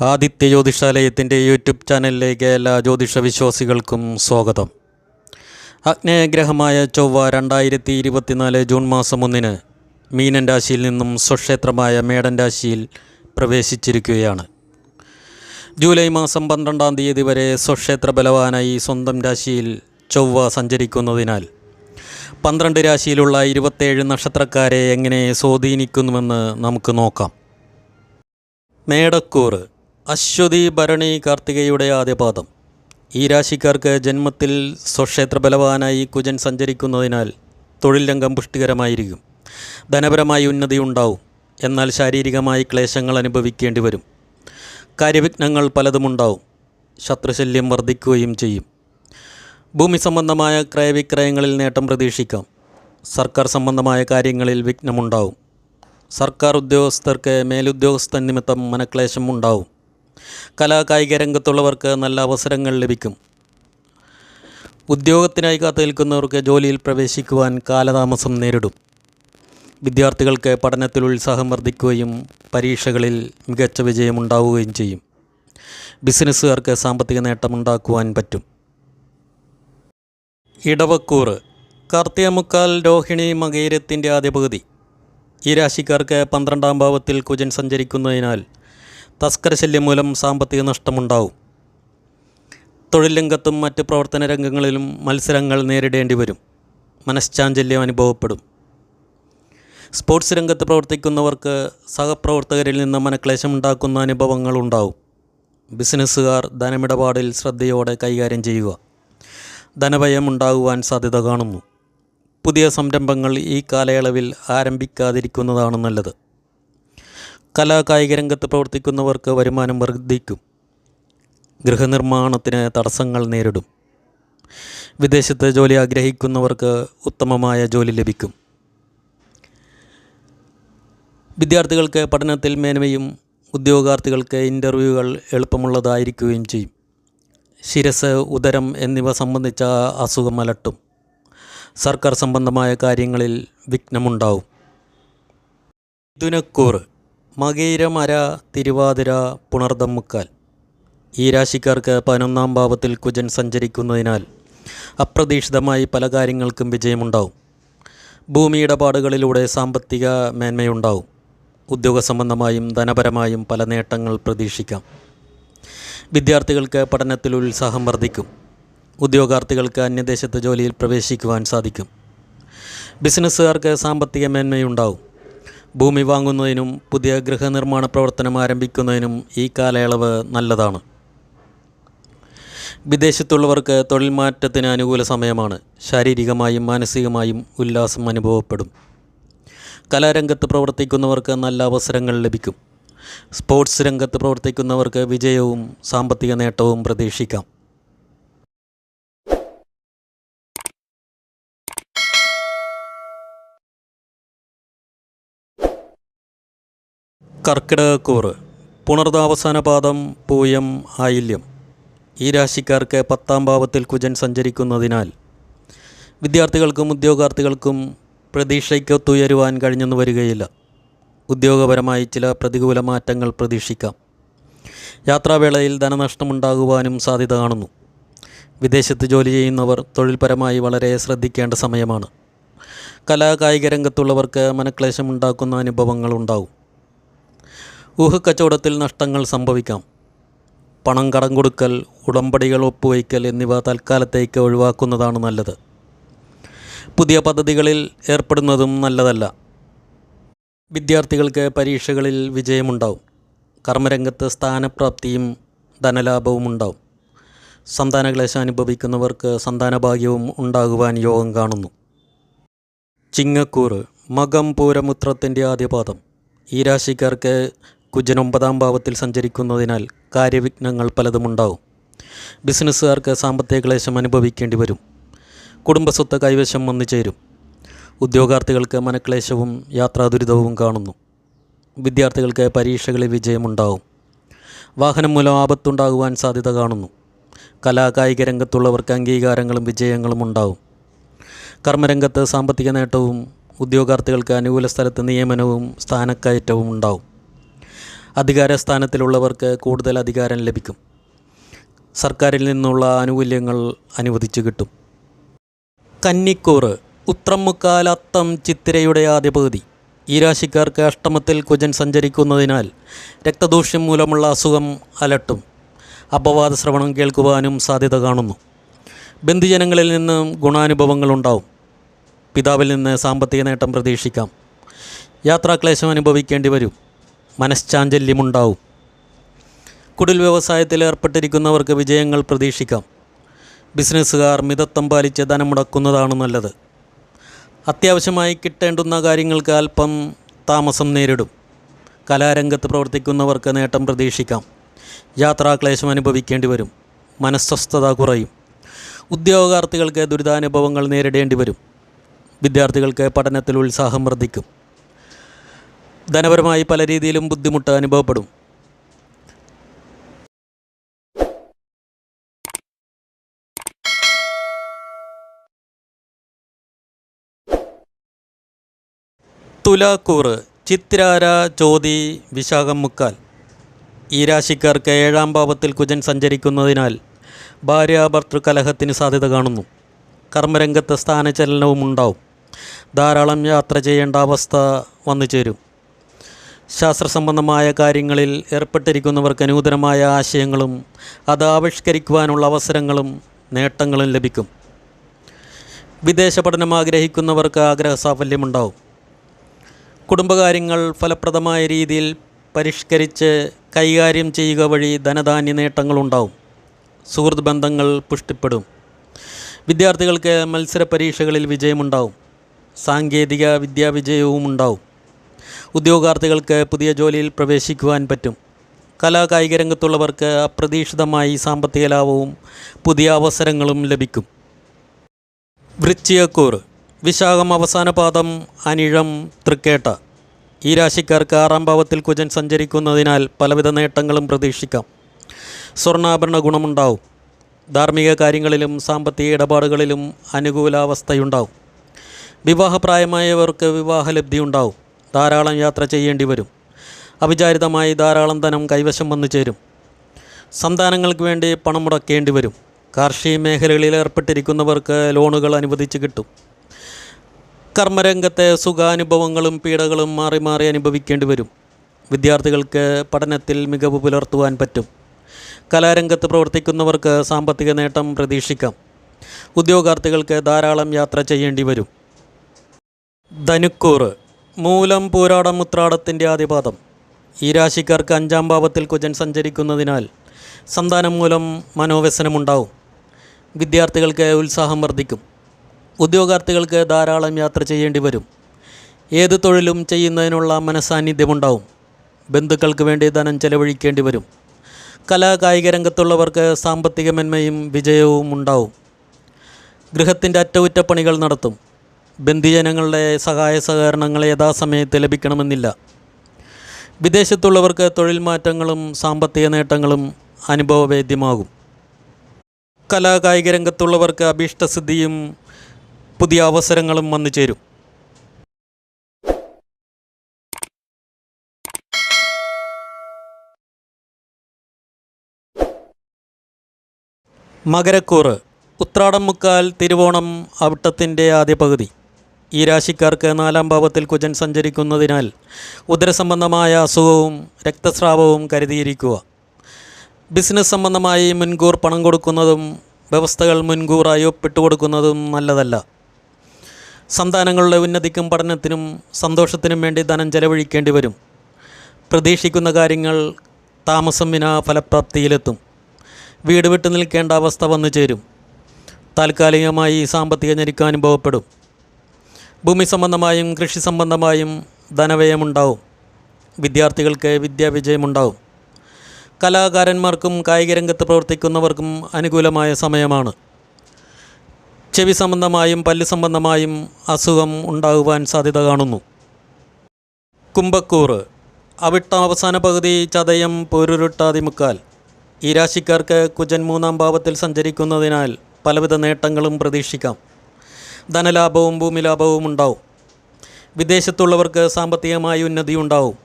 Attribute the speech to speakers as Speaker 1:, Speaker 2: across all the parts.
Speaker 1: Aditya ജ്യോതിഷാലയത്തിന്റെ YouTube ചാനലിലേക്ക് എല്ലാ ജ്യോതിഷ വിശ്വാസികൾക്കും സ്വാഗതം. അഗ്നേയഗ്രഹമായ ചൊവ്വ രണ്ടായിരത്തി ഇരുപത്തിനാല് ജൂൺ മാസം ഒന്നിന് മീനൻ രാശിയിൽ നിന്നും സ്വക്ഷേത്രമായ മേടൻ രാശിയിൽ പ്രവേശിച്ചിരിക്കുകയാണ്. ജൂലൈ മാസം പന്ത്രണ്ടാം തീയതി വരെ സ്വക്ഷേത്ര ബലവാനായി സ്വന്തം രാശിയിൽ ചൊവ്വ സഞ്ചരിക്കുന്നതിനാൽ പന്ത്രണ്ട് രാശിയിലുള്ള ഇരുപത്തേഴ് നക്ഷത്രക്കാരെ എങ്ങനെ സ്വാധീനിക്കുന്നുവെന്ന് നമുക്ക് നോക്കാം. മേടക്കൂറ് അശ്വതി ഭരണി കാർത്തികയുടെ ആദ്യപാദം ഈ രാശിക്കാർക്ക് ജന്മത്തിൽ സ്വക്ഷേത്ര ബലവാനായി കുജൻ സഞ്ചരിക്കുന്നതിനാൽ തൊഴിൽ രംഗം പുഷ്ടികരമായിരിക്കും. ധനപരമായി ഉന്നതി ഉണ്ടാവും. എന്നാൽ ശാരീരികമായി ക്ലേശങ്ങൾ അനുഭവിക്കേണ്ടി വരും. കാര്യവിഘ്നങ്ങൾ പലതുമുണ്ടാവും ശത്രുശല്യം വർദ്ധിക്കുകയും ചെയ്യും. ഭൂമി സംബന്ധമായ ക്രയവിക്രയങ്ങളിൽ നേട്ടം പ്രതീക്ഷിക്കാം. സർക്കാർ സംബന്ധമായ കാര്യങ്ങളിൽ വിഘ്നമുണ്ടാവും. സർക്കാർ ഉദ്യോഗസ്ഥർക്ക് മേലുദ്യോഗസ്ഥ നിമിത്തം മനക്ലേശം ഉണ്ടാവും. കലാ കായിക രംഗത്തുള്ളവർക്ക് നല്ല അവസരങ്ങൾ ലഭിക്കും. ഉദ്യോഗത്തിനായി കാത്തു നിൽക്കുന്നവർക്ക് ജോലിയിൽ പ്രവേശിക്കുവാൻ കാലതാമസം നേരിടും. വിദ്യാർത്ഥികൾക്ക് പഠനത്തിൽ ഉത്സാഹം വർദ്ധിക്കുകയും പരീക്ഷകളിൽ മികച്ച വിജയമുണ്ടാവുകയും ചെയ്യും. ബിസിനസ്സുകാർക്ക് സാമ്പത്തിക നേട്ടമുണ്ടാക്കുവാൻ പറ്റും. ഇടവക്കൂറ് കാർത്തികമുക്കാൽ രോഹിണി മകേരത്തിന്റെ ആദ്യ പകുതി ഈ രാശിക്കാർക്ക് പന്ത്രണ്ടാം ഭാവത്തിൽ കുജൻ സഞ്ചരിക്കുന്നതിനാൽ തസ്കരശല്യം മൂലം സാമ്പത്തിക നഷ്ടമുണ്ടാവും. തൊഴിൽ രംഗത്തും മറ്റ് പ്രവർത്തന രംഗങ്ങളിലും മത്സരങ്ങൾ നേരിടേണ്ടി വരും. മനഃശാഞ്ചല്യം അനുഭവപ്പെടും. സ്പോർട്സ് രംഗത്ത് പ്രവർത്തിക്കുന്നവർക്ക് സഹപ്രവർത്തകരിൽ നിന്ന് മനക്ലേശം ഉണ്ടാക്കുന്ന അനുഭവങ്ങൾ ഉണ്ടാവും. ബിസിനസ്സുകാർ ധനമിടപാടിൽ ശ്രദ്ധയോടെ കൈകാര്യം ചെയ്യുക. ധനഭയം ഉണ്ടാകുവാൻ സാധ്യത കാണുന്നു. പുതിയ സംരംഭങ്ങൾ ഈ കാലയളവിൽ ആരംഭിക്കാതിരിക്കുന്നതാണ് നല്ലത്. കലാ കായിക രംഗത്ത് പ്രവർത്തിക്കുന്നവർക്ക് വരുമാനം വർദ്ധിക്കും. ഗൃഹനിർമ്മാണത്തിന് തടസ്സങ്ങൾ നേരിടും. വിദേശത്ത് ജോലി ആഗ്രഹിക്കുന്നവർക്ക് ഉത്തമമായ ജോലി ലഭിക്കും. വിദ്യാർത്ഥികൾക്ക് പഠനത്തിൽ മേന്മയും ഉദ്യോഗാർത്ഥികൾക്ക് ഇന്റർവ്യൂകൾ എളുപ്പമുള്ളതായിരിക്കുകയും ചെയ്യും. ശിരസ് ഉദരം എന്നിവ സംബന്ധിച്ച അസുഖം അലട്ടും. സർക്കാർ സംബന്ധമായ കാര്യങ്ങളിൽ വിഘ്നമുണ്ടാവും. മിഥുനക്കൂറ് മകയിരമര തിരുവാതിര പുണർദമ്മുക്കാൽ. ഈ രാശിക്കാർക്ക് പതിനൊന്നാം ഭാവത്തിൽ കുജൻ സഞ്ചരിക്കുന്നതിനാൽ അപ്രതീക്ഷിതമായി പല കാര്യങ്ങൾക്കും വിജയമുണ്ടാവും. ഭൂമി ഇടപാടുകളിലൂടെ സാമ്പത്തിക മേന്മയുണ്ടാവും. ഉദ്യോഗ സംബന്ധമായും ധനപരമായും പല നേട്ടങ്ങൾ പ്രതീക്ഷിക്കാം. വിദ്യാർത്ഥികൾക്ക് പഠനത്തിൽ ഉത്സാഹം വർദ്ധിക്കും. ഉദ്യോഗാർത്ഥികൾക്ക് അന്യദേശത്ത് ജോലിയിൽ പ്രവേശിക്കുവാൻ സാധിക്കും. ബിസിനസ്സുകാർക്ക് സാമ്പത്തിക മേന്മയുണ്ടാവും. ഭൂമി വാങ്ങുന്നതിനും പുതിയ ഗൃഹനിർമ്മാണ പ്രവർത്തനം ആരംഭിക്കുന്നതിനും ഈ കാലയളവ് നല്ലതാണ്. വിദേശത്തുള്ളവർക്ക് തൊഴിൽ മാറ്റത്തിന് അനുകൂല സമയമാണ്. ശാരീരികമായും മാനസികമായും ഉല്ലാസം അനുഭവപ്പെടും. കലാരംഗത്ത് പ്രവർത്തിക്കുന്നവർക്ക് നല്ല അവസരങ്ങൾ ലഭിക്കും. സ്പോർട്സ് രംഗത്ത് പ്രവർത്തിക്കുന്നവർക്ക് വിജയവും സാമ്പത്തിക നേട്ടവും പ്രതീക്ഷിക്കാം. കർക്കിടകക്കൂറ് പുണർതാവസാന പാദം പൂയം ആയില്യം. ഈ രാശിക്കാർക്ക് പത്താം ഭാവത്തിൽ കുജൻ സഞ്ചരിക്കുന്നതിനാൽ വിദ്യാർത്ഥികൾക്കും ഉദ്യോഗാർത്ഥികൾക്കും പ്രതീക്ഷയ്ക്കൊത്തുയരുവാൻ കഴിഞ്ഞെന്ന് വരികയില്ല. ഉദ്യോഗപരമായി ചില പ്രതികൂല മാറ്റങ്ങൾ പ്രതീക്ഷിക്കാം. യാത്രാവേളയിൽ ധനനഷ്ടമുണ്ടാകുവാനും സാധ്യത കാണുന്നു. വിദേശത്ത് ജോലി ചെയ്യുന്നവർ തൊഴിൽപരമായി വളരെ ശ്രദ്ധിക്കേണ്ട സമയമാണ്. കലാകായിക രംഗത്തുള്ളവർക്ക് മനക്ലേശമുണ്ടാക്കുന്ന അനുഭവങ്ങൾ ഉണ്ടാവും ഊഹക്കച്ചവടത്തിൽ നഷ്ടങ്ങൾ സംഭവിക്കാം. പണം കടം കൊടുക്കൽ ഉടമ്പടികൾ ഒപ്പുവയ്ക്കൽ എന്നിവ തൽക്കാലത്തേക്ക് ഒഴിവാക്കുന്നതാണ് നല്ലത്. പുതിയ പദ്ധതികളിൽ ഏർപ്പെടുന്നതും നല്ലതല്ല. വിദ്യാർത്ഥികൾക്ക് പരീക്ഷകളിൽ വിജയമുണ്ടാവും. കർമ്മരംഗത്ത് സ്ഥാനപ്രാപ്തിയും ധനലാഭവും ഉണ്ടാവും. സന്താനക്ലേശം അനുഭവിക്കുന്നവർക്ക് സന്താനഭാഗ്യവും ഉണ്ടാകുവാൻ യോഗം കാണുന്നു. ചിങ്ങക്കൂറ് മകം പൂരമുത്രത്തിന്റെ ആദ്യപാദം. ഈ രാശിക്കാർക്ക് കുജൻ ഒമ്പതാം ഭാവത്തിൽ സഞ്ചരിക്കുന്നതിനാൽ കാര്യവിഘ്നങ്ങൾ പലതുമുണ്ടാവും. ബിസിനസ്സുകാർക്ക് സാമ്പത്തിക ക്ലേശം അനുഭവിക്കേണ്ടി വരും. കുടുംബസ്വത്ത് കൈവശം വന്നു ചേരും. ഉദ്യോഗാർത്ഥികൾക്ക് മനക്ലേശവും യാത്രാദുരിതവും കാണുന്നു. വിദ്യാർത്ഥികൾക്ക് പരീക്ഷകളിൽ വിജയമുണ്ടാവും. വാഹനം മൂലം ആപത്തുണ്ടാകുവാൻ സാധ്യത കാണുന്നു. കലാകായിക രംഗത്തുള്ളവർക്ക് അംഗീകാരങ്ങളും വിജയങ്ങളും ഉണ്ടാവും. കർമ്മരംഗത്ത് സാമ്പത്തിക നേട്ടവും ഉദ്യോഗാർത്ഥികൾക്ക് അനുകൂല സ്ഥലത്ത് നിയമനവും സ്ഥാനക്കയറ്റവും ഉണ്ടാവും. അധികാര സ്ഥാനത്തിലുള്ളവർക്ക് കൂടുതൽ അധികാരം ലഭിക്കും. സർക്കാരിൽ നിന്നുള്ള ആനുകൂല്യങ്ങൾ അനുവദിച്ചു കിട്ടും. കന്നിക്കൂറ് ഉത്രമുക്കാലത്തം ചിത്തിരയുടെ ആദ്യ പകുതി ഈ രാശിക്കാർക്ക് അഷ്ടമത്തിൽ കുജൻ സഞ്ചരിക്കുന്നതിനാൽ രക്തദൂഷ്യം മൂലമുള്ള അസുഖം അലട്ടും. അപവാദ ശ്രവണം കേൾക്കുവാനും സാധ്യത കാണുന്നു. ബന്ധുജനങ്ങളിൽ നിന്നും ഗുണാനുഭവങ്ങൾ ഉണ്ടാവും. പിതാവിൽ നിന്ന് സാമ്പത്തിക നേട്ടം പ്രതീക്ഷിക്കാം. യാത്രാക്ലേശം അനുഭവിക്കേണ്ടി വരും. മനഃശാഞ്ചല്യമുണ്ടാവും കുടിൽ വ്യവസായത്തിൽ ഏർപ്പെട്ടിരിക്കുന്നവർക്ക് വിജയങ്ങൾ പ്രതീക്ഷിക്കാം. ബിസിനസ്സുകാർ മിതത്വം പാലിച്ച് ധനം മുടക്കുന്നതാണ് നല്ലത്. അത്യാവശ്യമായി കിട്ടേണ്ടുന്ന കാര്യങ്ങൾക്ക് അല്പം താമസം നേരിടും. കലാരംഗത്ത് പ്രവർത്തിക്കുന്നവർക്ക് നേട്ടം പ്രതീക്ഷിക്കാം. യാത്രാക്ലേശം അനുഭവിക്കേണ്ടി വരും. മനസ്വസ്ഥത കുറയും. ഉദ്യോഗാർത്ഥികൾക്ക് ദുരിതാനുഭവങ്ങൾ നേരിടേണ്ടി വരും. വിദ്യാർത്ഥികൾക്ക് പഠനത്തിൽ ഉത്സാഹം വർദ്ധിക്കും. ധനപരമായി പല രീതിയിലും ബുദ്ധിമുട്ട് അനുഭവപ്പെടും. തുലാക്കൂറ് ചിത്രാര ജ്യോതി വിശാഖം മുക്കാൽ. ഈ രാശിക്കാർക്ക് ഏഴാം ഭാവത്തിൽ കുജൻ സഞ്ചരിക്കുന്നതിനാൽ ഭാര്യാഭർത്തൃ കലഹത്തിന് സാധ്യത കാണുന്നു. കർമ്മരംഗത്ത് സ്ഥാനചലനവും ഉണ്ടാവും. ധാരാളം യാത്ര ചെയ്യേണ്ട അവസ്ഥ വന്നു ചേരും ശാസ്ത്ര സംബന്ധമായ കാര്യങ്ങളിൽ ഏർപ്പെട്ടിരിക്കുന്നവർക്ക് നൂതനമായ ആശയങ്ങളും അത് ആവിഷ്കരിക്കുവാനുള്ള അവസരങ്ങളും നേട്ടങ്ങളും ലഭിക്കും. വിദേശ പഠനം ആഗ്രഹിക്കുന്നവർക്ക് ആഗ്രഹ സാഫല്യമുണ്ടാവും. കുടുംബകാര്യങ്ങൾ ഫലപ്രദമായ രീതിയിൽ പരിഷ്കരിച്ച് കൈകാര്യം ചെയ്യുക വഴി ധനധാന്യ നേട്ടങ്ങളുണ്ടാവും സുഹൃത്ത് ബന്ധങ്ങൾ പുഷ്ടിപ്പെടും. വിദ്യാർത്ഥികൾക്ക് മത്സര പരീക്ഷകളിൽ വിജയമുണ്ടാവും. സാങ്കേതിക വിദ്യാവിജയവും ഉണ്ടാവും. ഉദ്യോഗാർത്ഥികൾക്ക് പുതിയ ജോലിയിൽ പ്രവേശിക്കുവാൻ പറ്റും. കലാ കായിക രംഗത്തുള്ളവർക്ക് അപ്രതീക്ഷിതമായി സാമ്പത്തിക ലാഭവും പുതിയ അവസരങ്ങളും ലഭിക്കും. വൃശ്ചികക്കൂർ വിശാഖം അവസാന പാദം അനിഴം തൃക്കേട്ട. ഈ രാശിക്കാർക്ക് ആറാം ഭാവത്തിൽ കുജൻ സഞ്ചരിക്കുന്നതിനാൽ പലവിധ നേട്ടങ്ങളും പ്രതീക്ഷിക്കാം. സ്വർണാഭരണ ഗുണമുണ്ടാവും. ധാർമ്മിക കാര്യങ്ങളിലും സാമ്പത്തിക ഇടപാടുകളിലും അനുകൂലാവസ്ഥയുണ്ടാവും. വിവാഹപ്രായമായവർക്ക് വിവാഹലബ്ധി ഉണ്ടാവും ധാരാളം യാത്ര ചെയ്യേണ്ടി വരും. അവിചാരിതമായി ധാരാളം ധനം കൈവശം വന്നു ചേരും. സന്താനങ്ങൾക്ക് വേണ്ടി പണം മുടക്കേണ്ടി വരും. കാർഷിക മേഖലകളിൽ ഏർപ്പെട്ടിരിക്കുന്നവർക്ക് ലോണുകൾ അനുവദിച്ച് കിട്ടും. കർമ്മരംഗത്തെ സുഖാനുഭവങ്ങളും പീഡകളും മാറി മാറി അനുഭവിക്കേണ്ടി വരും. വിദ്യാർത്ഥികൾക്ക് പഠനത്തിൽ മികവ് പുലർത്തുവാൻ പറ്റും. കലാരംഗത്ത് പ്രവർത്തിക്കുന്നവർക്ക് സാമ്പത്തിക നേട്ടം പ്രതീക്ഷിക്കാം. ഉദ്യോഗാർത്ഥികൾക്ക് ധാരാളം യാത്ര ചെയ്യേണ്ടി വരും. ധനുക്കൂറ് മൂലം പൂരാടം ഉത്രാടത്തിന്റെ ആദ്യപാദം. ഈ രാശിക്കാർക്ക് അഞ്ചാം ഭാവത്തിൽ കുജൻ സഞ്ചരിക്കുന്നതിനാൽ സന്താനം മൂലം മനോവ്യസനമുണ്ടാവും. വിദ്യാർത്ഥികൾക്ക് ഉത്സാഹം വർദ്ധിക്കും. ഉദ്യോഗാർത്ഥികൾക്ക് ധാരാളം യാത്ര ചെയ്യേണ്ടി വരും. ഏത് തൊഴിലും ചെയ്യുന്നതിനുള്ള മനസാന്നിധ്യമുണ്ടാവും. ബന്ധുക്കൾക്ക് വേണ്ടി ധനം ചെലവഴിക്കേണ്ടി വരും. കലാ കായിക രംഗത്തുള്ളവർക്ക് സാമ്പത്തിക മെന്മയും വിജയവും ഉണ്ടാവും. ഗൃഹത്തിന്റെ അറ്റകുറ്റപ്പണികൾ നടത്തും. ബന്ധുജനങ്ങളുടെ സഹായ സഹകരണങ്ങൾ യഥാസമയത്ത് ലഭിക്കണമെന്നില്ല. വിദേശത്തുള്ളവർക്ക് തൊഴിൽ മാറ്റങ്ങളും സാമ്പത്തിക നേട്ടങ്ങളും അനുഭവവേദ്യമാകും. കലാകായിക രംഗത്തുള്ളവർക്ക് അഭീഷ്ടസിദ്ധിയും പുതിയ അവസരങ്ങളും വന്നു ചേരും. മകരക്കൂറ് ഉത്രാടം മുക്കാൽ തിരുവോണം അവിട്ടത്തിന്റെ ആദ്യ പകുതി ഈ രാശിക്കാർക്ക് നാലാം ഭാവത്തിൽ കുജൻ സഞ്ചരിക്കുന്നതിനാൽ ഉദരസംബന്ധമായ അസുഖവും രക്തസ്രാവവും കരുതിയിരിക്കുക. ബിസിനസ് സംബന്ധമായി മുൻകൂർ പണം കൊടുക്കുന്നതും വ്യവസ്ഥകൾ മുൻകൂറായി ഒപ്പിട്ട് കൊടുക്കുന്നതും നല്ലതല്ല. സന്താനങ്ങളുടെ ഉന്നതിക്കും പഠനത്തിനും സന്തോഷത്തിനും വേണ്ടി ധനം ചെലവഴിക്കേണ്ടി വരും. പ്രതീക്ഷിക്കുന്ന കാര്യങ്ങൾ താമസം വിനാ ഫലപ്രാപ്തിയിലെത്തും. വീട് വിട്ടു നിൽക്കേണ്ട അവസ്ഥ വന്നു ചേരും താൽക്കാലികമായി സാമ്പത്തിക ഞെരുക്കം അനുഭവപ്പെടും. ഭൂമി സംബന്ധമായും കൃഷി സംബന്ധമായും ധനവ്യയമുണ്ടാവും. വിദ്യാർത്ഥികൾക്ക് വിദ്യാവിജയമുണ്ടാവും. കലാകാരന്മാർക്കും കായിക രംഗത്ത് പ്രവർത്തിക്കുന്നവർക്കും അനുകൂലമായ സമയമാണ്. ചെവി സംബന്ധമായും പല്ല് സംബന്ധമായും അസുഖം ഉണ്ടാകുവാൻ സാധ്യത കാണുന്നു. കുംഭക്കൂറ്. അവിട്ടം അവസാന പകുതി ചതയം പൊരുരുട്ടാതിമുക്കാൽ ഈ രാശിക്കാർക്ക് കുജൻ മൂന്നാം ഭാവത്തിൽ സഞ്ചരിക്കുന്നതിനാൽ പലവിധ നേട്ടങ്ങളും പ്രതീക്ഷിക്കാം. ധനലാഭവും ഭൂമിലാഭവും ഉണ്ടാവും. വിദേശത്തുള്ളവർക്ക് സാമ്പത്തികമായ ഉന്നതി ഉണ്ടാവും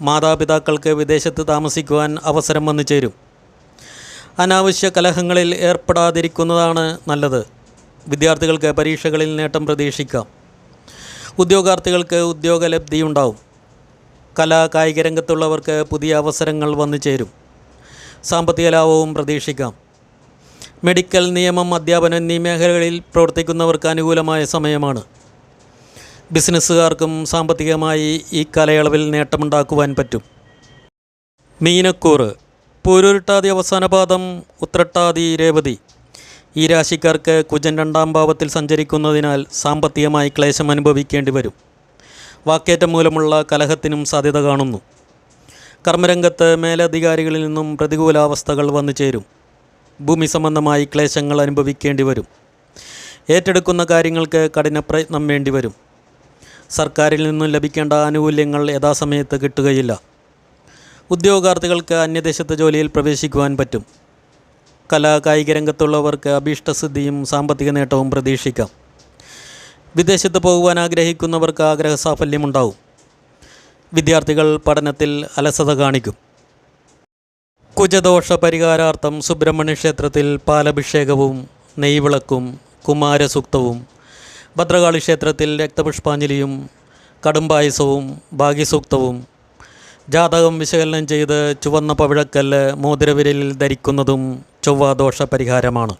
Speaker 1: മാതാപിതാക്കൾക്ക് വിദേശത്ത് താമസിക്കുവാൻ അവസരം വന്നു ചേരും. അനാവശ്യ കലഹങ്ങളിൽ ഏർപ്പെടാതിരിക്കുന്നതാണ് നല്ലത്. വിദ്യാർത്ഥികൾക്ക് പരീക്ഷകളിൽ നേട്ടം പ്രതീക്ഷിക്കാം. ഉദ്യോഗാർത്ഥികൾക്ക് ഉദ്യോഗലബ്ധിയുണ്ടാവും. കലാ കായിക രംഗത്തുള്ളവർക്ക് പുതിയ അവസരങ്ങൾ വന്നു ചേരും. സാമ്പത്തിക ലാഭവും പ്രതീക്ഷിക്കാം. മെഡിക്കൽ നിയമം അധ്യാപനം എന്നീ മേഖലകളിൽ പ്രവർത്തിക്കുന്നവർക്ക് അനുകൂലമായ സമയമാണ്. ബിസിനസ്സുകാർക്കും സാമ്പത്തികമായി ഈ കാലയളവിൽ നേട്ടമുണ്ടാക്കുവാൻ പറ്റും. മീനക്കൂറ് പൂരുരുട്ടാതി അവസാന പാദം ഉത്രട്ടാതി രേവതി. ഈ രാശിക്കാർക്ക് കുജൻ രണ്ടാം ഭാവത്തിൽ സഞ്ചരിക്കുന്നതിനാൽ സാമ്പത്തികമായി ക്ലേശം അനുഭവിക്കേണ്ടി വരും. വാക്കേറ്റം മൂലമുള്ള കലഹത്തിനും സാധ്യത കാണുന്നു. കർമ്മരംഗത്ത് മേലധികാരികളിൽ നിന്നും പ്രതികൂലാവസ്ഥകൾ വന്നു ചേരും ഭൂമി സംബന്ധമായി ക്ലേശങ്ങൾ അനുഭവിക്കേണ്ടി വരും. ഏറ്റെടുക്കുന്ന കാര്യങ്ങൾക്ക് കഠിന പ്രയത്നം വേണ്ടി വരും. സർക്കാരിൽ നിന്നും ലഭിക്കേണ്ട ആനുകൂല്യങ്ങൾ യഥാസമയത്ത് കിട്ടുകയില്ല. ഉദ്യോഗാർത്ഥികൾക്ക് അന്യദേശത്തെ ജോലിയിൽ പ്രവേശിക്കുവാൻ പറ്റും. കലാ കായിക രംഗത്തുള്ളവർക്ക് അഭീഷ്ടസിദ്ധിയും സാമ്പത്തിക നേട്ടവും പ്രതീക്ഷിക്കാം. വിദേശത്ത് പോകുവാൻ ആഗ്രഹിക്കുന്നവർക്ക് ആഗ്രഹ സാഫല്യമുണ്ടാവും. വിദ്യാർത്ഥികൾ പഠനത്തിൽ അലസത കാണിക്കും. കുജദോഷ പരിഹാരാർത്ഥം സുബ്രഹ്മണ്യ ക്ഷേത്രത്തിൽ പാലഭിഷേകവും നെയ്വിളക്കും കുമാരസൂക്തവും ഭദ്രകാളി ക്ഷേത്രത്തിൽ രക്തപുഷ്പാഞ്ജലിയും കടുംപായസവും ഭാഗ്യസൂക്തവും ജാതകം വിശകലനം ചെയ്ത് ചുവന്ന പവിഴക്കല്ല് മോതിരവിരലിൽ ധരിക്കുന്നതും ചൊവ്വാദോഷ പരിഹാരമാണ്